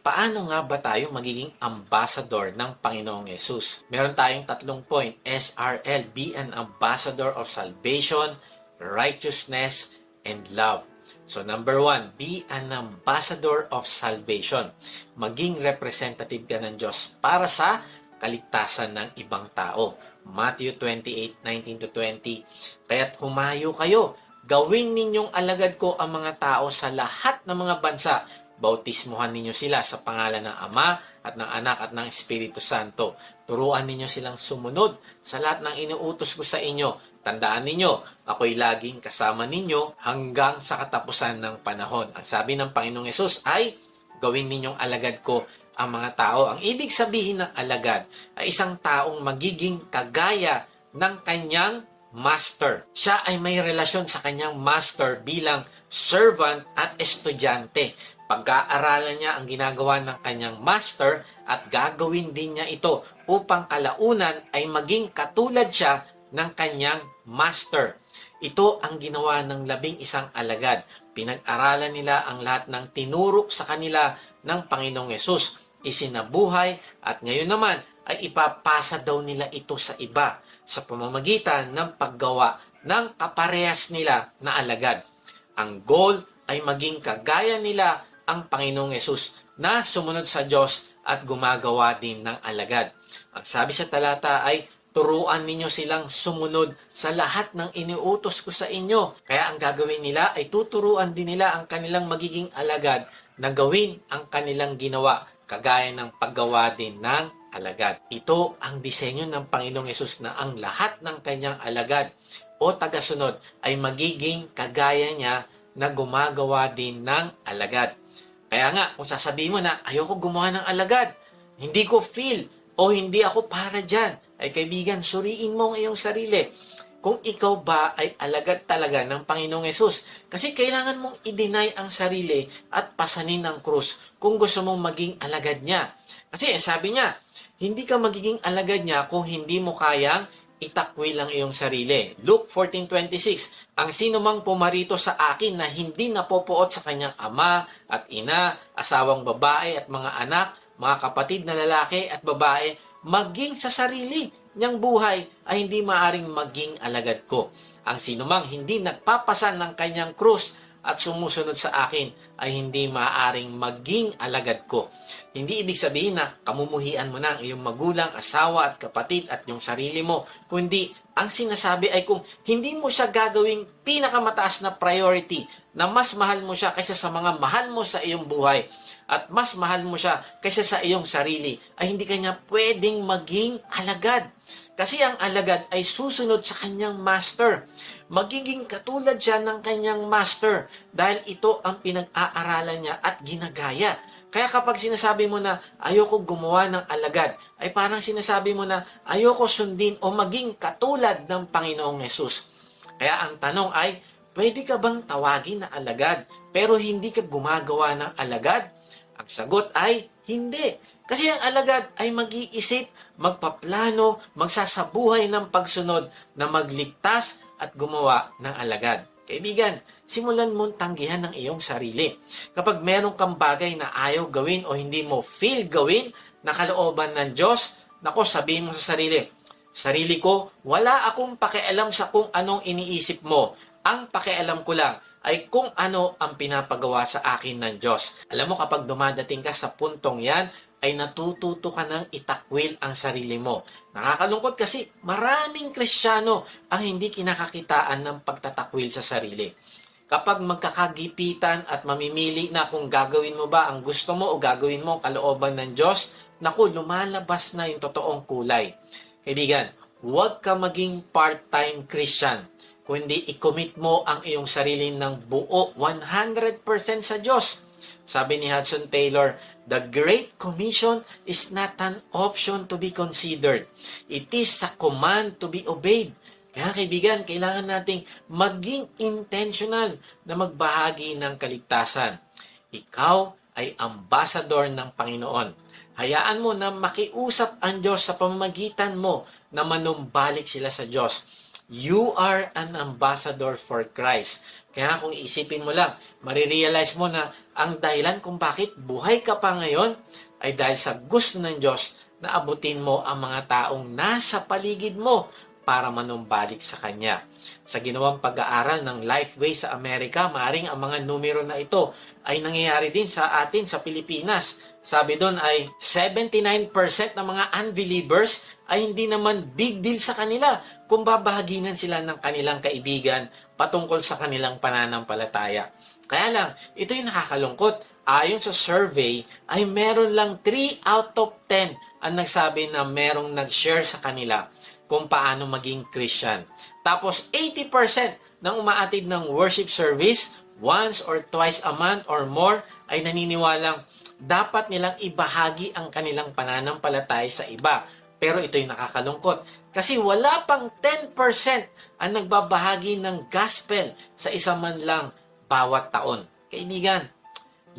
Paano nga ba tayo magiging ambassador ng Panginoong Yesus? Meron tayong tatlong point. SRL, be an ambassador of salvation, righteousness, and love. So number one, be an ambassador of salvation. Maging representative ka ng Diyos para sa kaligtasan ng ibang tao. Matthew 28, 19-20 Kaya't humayo kayo, gawin ninyong alagad ko ang mga tao sa lahat ng mga bansa. Bautismuhan ninyo sila sa pangalan ng Ama at ng Anak at ng Espiritu Santo. Turuan ninyo silang sumunod sa lahat ng inuutos ko sa inyo. Tandaan ninyo, ako'y laging kasama ninyo hanggang sa katapusan ng panahon. Ang sabi ng Panginoong Yesus ay, gawin ninyong alagad ko ang mga tao. Ang ibig sabihin ng alagad ay isang taong magiging kagaya ng kanyang master. Siya ay may relasyon sa kanyang master bilang servant at estudyante. Pag-aaralan niya ang ginagawa ng kanyang master at gagawin din niya ito upang kalaunan ay maging katulad siya ng kanyang master. Ito ang ginawa ng labing isang alagad. Pinag-aralan nila ang lahat ng tinurok sa kanila ng Panginoong Yesus. Isinabuhay at ngayon naman ay ipapasa daw nila ito sa iba sa pamamagitan ng paggawa ng kaparehas nila na alagad. Ang goal ay maging kagaya nila ang Panginoong Yesus na sumunod sa Diyos at gumagawa din ng alagad. Ang sabi sa talata ay, turuan ninyo silang sumunod sa lahat ng iniutos ko sa inyo. Kaya ang gagawin nila ay tuturuan din nila ang kanilang magiging alagad na gawin ang kanilang ginawa, kagaya ng paggawa din ng alagad. Ito ang disenyo ng Panginoong Yesus na ang lahat ng kanyang alagad o tagasunod ay magiging kagaya niya na gumagawa din ng alagad. Kaya nga, kung sasabihin mo na ayoko gumawa ng alagad, hindi ko feel o hindi ako para dyan, ay kaibigan, suriin mo ang iyong sarili. Kung ikaw ba ay alagad talaga ng Panginoong Yesus. Kasi kailangan mong i-deny ang sarili at pasanin ang krus kung gusto mong maging alagad niya. Kasi sabi niya, hindi ka magiging alagad niya kung hindi mo kayang itakwil ang iyong sarili. Luke 14.26 Ang sino mang pumarito sa akin na hindi napopuot sa kanyang ama at ina, asawang babae at mga anak, mga kapatid na lalaki at babae, maging sa sarili niyang buhay ay hindi maaring maging alagad ko. Ang sino mang hindi nagpapasan ng kanyang krus at sumusunod sa akin ay hindi maaaring maging alagad ko. Hindi ibig sabihin na kamumuhian mo na ang iyong magulang, asawa at kapatid at yung sarili mo, kundi ang sinasabi ay kung hindi mo siya gagawing pinakamataas na priority na mas mahal mo siya kaysa sa mga mahal mo sa iyong buhay at mas mahal mo siya kaysa sa iyong sarili, ay hindi kanya pwedeng maging alagad. Kasi ang alagad ay susunod sa kanyang master. Magiging katulad siya ng kanyang master dahil ito ang pinag-aaralan niya at ginagaya. Kaya kapag sinasabi mo na ayoko gumawa ng alagad, ay parang sinasabi mo na ayoko sundin o maging katulad ng Panginoong Yesus. Kaya ang tanong ay, pwede ka bang tawagin na alagad pero hindi ka gumagawa ng alagad? Ang sagot ay hindi. Kasi ang alagad ay mag-iisip, magpaplano, magsasabuhay ng pagsunod na magligtas at gumawa ng alagad. Kaibigan, simulan mong tanggihan ng iyong sarili. Kapag meron kang bagay na ayaw gawin o hindi mo feel gawin na kalooban ng Diyos, nako sabihin mo sa sarili, sarili ko, wala akong pakialam sa kung anong iniisip mo. Ang pakialam ko lang ay kung ano ang pinapagawa sa akin ng Diyos. Alam mo kapag dumadating ka sa puntong yan, ay natututo ka ng itakwil ang sarili mo. Nakakalungkot kasi maraming Kristiyano ang hindi kinakakitaan ng pagtatakwil sa sarili. Kapag magkakagipitan at mamimili na kung gagawin mo ba ang gusto mo o gagawin mo ang kalooban ng Diyos, naku, lumalabas na yung totoong kulay. Kaibigan, huwag ka maging part-time Christian kundi i-commit mo ang iyong sarili ng buo 100% sa Diyos. Sabi ni Hudson Taylor, the Great Commission is not an option to be considered. It is a command to be obeyed. Kaya kaibigan, kailangan nating maging intentional na magbahagi ng kaligtasan. Ikaw ay ambassador ng Panginoon. Hayaan mo na makiusap ang Diyos sa pamamagitan mo na manumbalik sila sa Diyos. You are an ambassador for Christ. Kaya kung iisipin mo lang, marirealize mo na ang dahilan kung bakit buhay ka pa ngayon ay dahil sa gusto ng Diyos na abutin mo ang mga taong nasa paligid mo para manumbalik sa Kanya. Sa ginawang pag-aaral ng Lifeway sa Amerika, maaring ang mga numero na ito ay nangyayari din sa atin sa Pilipinas. Sabi doon ay 79% ng mga unbelievers ay hindi naman big deal sa kanila kung babahaginan sila ng kanilang kaibigan patungkol sa kanilang pananampalataya. Kaya lang, ito yung nakakalungkot. Ayon sa survey, ay meron lang 3 out of 10 ang nagsabi na merong nag-share sa kanila kung paano maging Christian. Tapos 80% ng umaatid ng worship service once or twice a month or more ay naniniwalang dapat nilang ibahagi ang kanilang pananampalataya sa iba. Pero ito'y nakakalungkot kasi wala pang 10% ang nagbabahagi ng gospel sa isa man lang bawat taon. Kaibigan,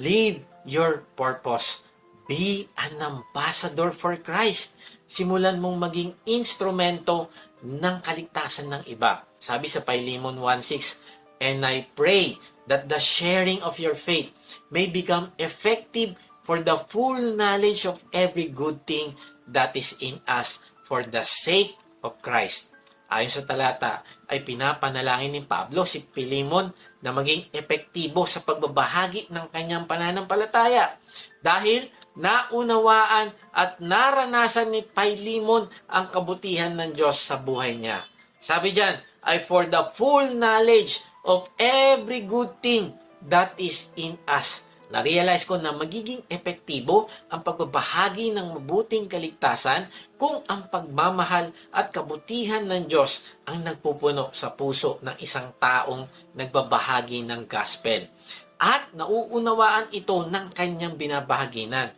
live your purpose. Be an ambassador for Christ. Simulan mong maging instrumento ng kaligtasan ng iba. Sabi sa Philemon 1.6, And I pray that the sharing of your faith may become effective for the full knowledge of every good thing that is in us for the sake of Christ. Ayon sa talata, ay pinapanalangin ni Pablo si Pilimon na maging epektibo sa pagbabahagi ng kanyang pananampalataya. Dahil naunawaan at naranasan ni Pilimon ang kabutihan ng Diyos sa buhay niya. Sabi diyan, ay for the full knowledge of every good thing that is in us. Na-realize ko na magiging epektibo ang pagbabahagi ng mabuting kaligtasan kung ang pagmamahal at kabutihan ng Diyos ang nagpupuno sa puso ng isang taong nagbabahagi ng gospel. At nauunawaan ito ng kanyang binabahaginan.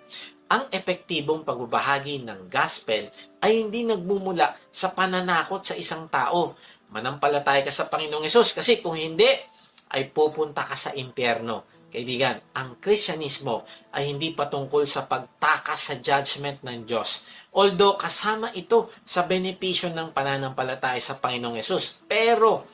Ang epektibong pagbabahagi ng gospel ay hindi nagmumula sa pananakot sa isang tao. Manampalataya ka sa Panginoong Yesus kasi kung hindi, ay pupunta ka sa impyerno. Kaibigan, ang Kristyanismo ay hindi patungkol sa pagtakas sa judgment ng Diyos. Although kasama ito sa benepisyo ng pananampalataya sa Panginoong Yesus. Pero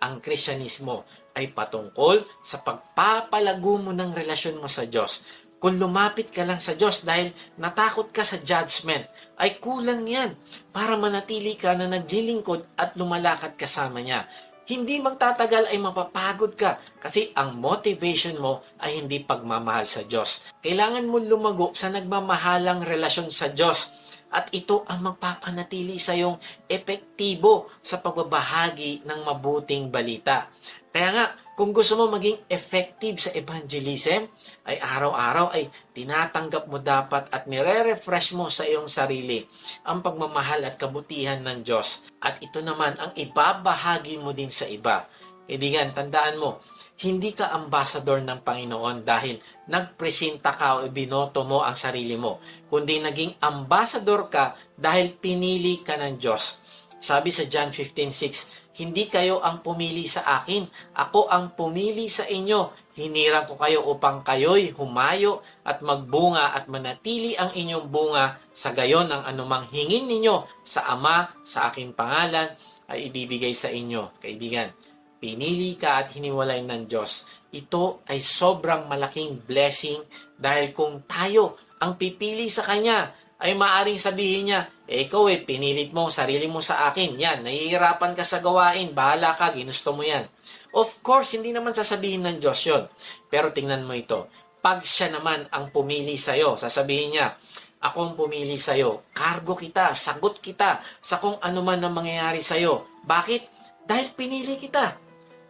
ang Kristyanismo ay patungkol sa pagpapalago mo ng relasyon mo sa Diyos. Kung lumapit ka lang sa Diyos dahil natakot ka sa judgment, ay kulang yan para manatili ka na naglilingkod at lumalakad kasama niya hindi magtatagal ay mapapagod ka kasi ang motivation mo ay hindi pagmamahal sa Diyos. Kailangan mo lumago sa nagmamahalang relasyon sa Diyos at ito ang magpapanatili sa iyong epektibo sa pagbabahagi ng mabuting balita. Kaya nga, kung gusto mo maging effective sa evangelism, ay araw-araw ay tinatanggap mo dapat at nire-refresh mo sa iyong sarili ang pagmamahal at kabutihan ng Diyos. At ito naman ang ibabahagi mo din sa iba. Kaibigan, tandaan mo, hindi ka ambassador ng Panginoon dahil nagpresenta ka o binoto mo ang sarili mo, kundi naging ambassador ka dahil pinili ka ng Diyos. Sabi sa John 15.6, hindi kayo ang pumili sa akin, ako ang pumili sa inyo. Hinirang ko kayo upang kayo'y humayo at magbunga at manatili ang inyong bunga sa gayon ang anumang hingin ninyo sa Ama sa aking pangalan ay ibibigay sa inyo. Kaibigan, pinili ka at hiniwalay ng Diyos. Ito ay sobrang malaking blessing dahil kung tayo ang pipili sa Kanya, ay maaring sabihin niya, eh ikaw eh, pinilit mo sarili mo sa akin. Yan, nahihirapan ka sa gawain, bahala ka, ginusto mo yan. Of course, hindi naman sasabihin ng Diyos yon. Pero tingnan mo ito, pag siya naman ang pumili sa'yo, sasabihin niya, ako ang pumili sa'yo, kargo kita, sagot kita sa kung ano man ang mangyayari sa'yo. Bakit? Dahil pinili kita.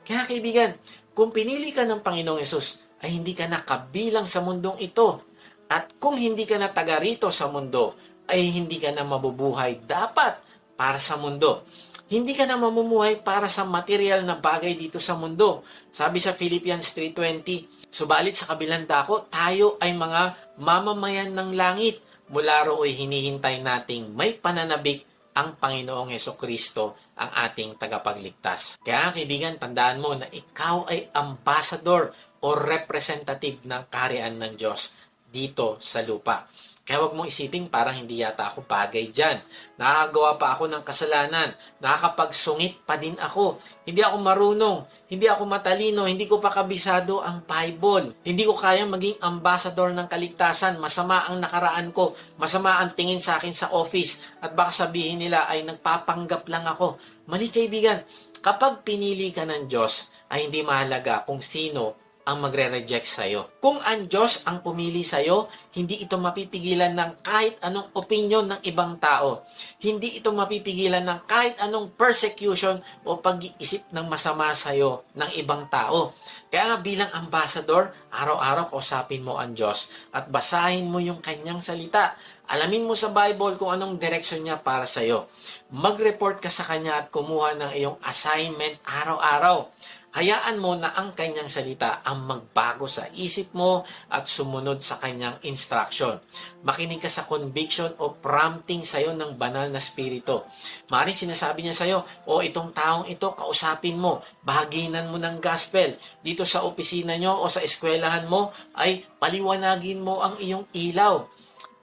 Kaya kaibigan, kung pinili ka ng Panginoong Yesus, ay hindi ka nakabilang sa mundong ito. At kung hindi ka na taga rito sa mundo, ay hindi ka na mabubuhay dapat para sa mundo. Hindi ka na mamumuhay para sa material na bagay dito sa mundo. Sabi sa Philippians 3.20, Subalit sa kabilang dako, tayo ay mga mamamayan ng langit. Mula roo'y hinihintay nating may pananabik ang Panginoong Yeso Kristo ang ating tagapagligtas. Kaya kaibigan, tandaan mo na ikaw ay ambassador o representative ng kaharian ng Diyos dito sa lupa. Kaya wag mong isiping parang hindi yata ako bagay dyan. Nakakagawa pa ako ng kasalanan. Nakakapagsungit pa din ako. Hindi ako marunong. Hindi ako matalino. Hindi ko pa kabisado ang Bible. Hindi ko kaya maging ambassador ng kaligtasan. Masama ang nakaraan ko. Masama ang tingin sa akin sa office. At baka sabihin nila ay nagpapanggap lang ako. Mali kaibigan. Kapag pinili ka ng Diyos, ay hindi mahalaga kung sino ang magre-reject sa'yo. Kung ang Diyos ang pumili sa'yo, hindi ito mapipigilan ng kahit anong opinion ng ibang tao. Hindi ito mapipigilan ng kahit anong persecution o pag-iisip ng masama sa'yo ng ibang tao. Kaya nga bilang ambassador, araw-araw kausapin mo ang Diyos at basahin mo yung kanyang salita. Alamin mo sa Bible kung anong direksyon niya para sa'yo. Mag-report ka sa kanya at kumuha ng iyong assignment araw-araw. Hayaan mo na ang kanyang salita ang magbago sa isip mo at sumunod sa kanyang instruction. Makinig ka sa conviction o prompting sa iyo ng banal na spirito. Maring sinasabi niya sa iyo, o itong taong ito, kausapin mo, bahaginan mo ng gospel. Dito sa opisina nyo o sa eskwelahan mo, ay paliwanagin mo ang iyong ilaw.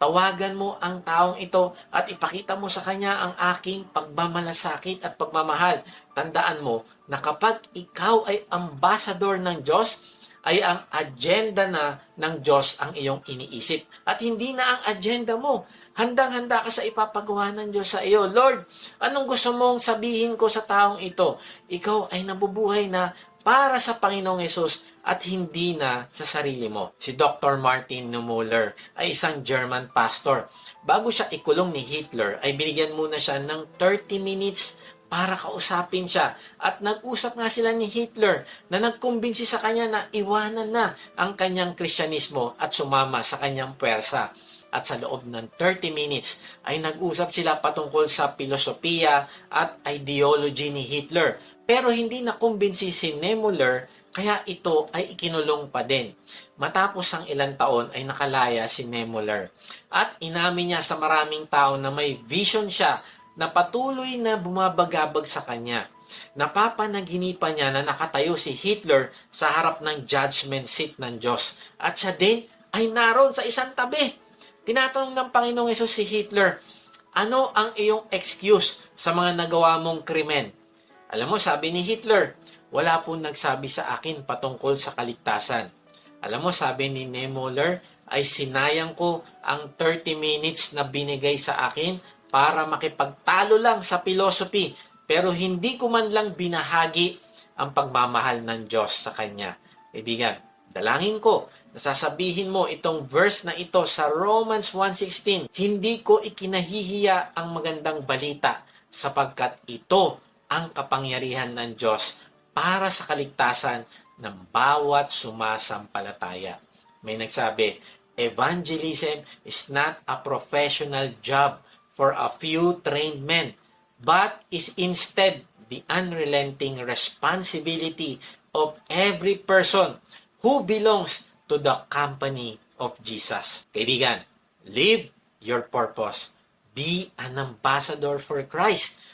Tawagan mo ang taong ito at ipakita mo sa kanya ang aking pagmamalasakit at pagmamahal. Tandaan mo na kapag ikaw ay ambassador ng Diyos, ay ang agenda na ng Diyos ang iyong iniisip. At hindi na ang agenda mo. Handang-handa ka sa ipapagawa ng Diyos sa iyo. Lord, anong gusto mong sabihin ko sa taong ito? Ikaw ay nabubuhay na para sa Panginoong Yesus at hindi na sa sarili mo. Si Dr. Martin Niemöller ay isang German pastor. Bago siya ikulong ni Hitler, ay binigyan muna siya ng 30 minutes para kausapin siya. At nag-usap nga sila ni Hitler na nagkumbinsi sa kanya na iwanan na ang kanyang Kristyanismo at sumama sa kanyang pwersa. At sa loob ng 30 minutes ay nag-usap sila patungkol sa filosofiya at ideology ni Hitler. Pero hindi nakumbinsi si Niemöller kaya ito ay ikinulong pa din. Matapos ang ilang taon ay nakalaya si Niemöller. At inamin niya sa maraming tao na may vision siya na patuloy na bumabagabag sa kanya. Napapanaginipan niya na nakatayo si Hitler sa harap ng judgment seat ng Diyos. At siya din ay naroon sa isang tabi. Tinatanong ng Panginoong Yesus si Hitler, ano ang iyong excuse sa mga nagawa mong krimen? Alam mo, sabi ni Hitler, wala pong nagsabi sa akin patungkol sa kaligtasan. Alam mo, sabi ni Niemöller, ay sinayang ko ang 30 minutes na binigay sa akin para makipagtalo lang sa philosophy, pero hindi ko man lang binahagi ang pagmamahal ng Diyos sa Kanya. Ibigan, dalangin ko, nasasabihin mo itong verse na ito sa Romans 1.16, hindi ko ikinahihiya ang magandang balita sapagkat ito ang kapangyarihan ng Diyos para sa kaligtasan ng bawat sumasampalataya. May nagsabi, evangelism is not a professional job for a few trained men, but is instead the unrelenting responsibility of every person who belongs to the company of Jesus. Kaibigan, live your purpose. Be an ambassador for Christ.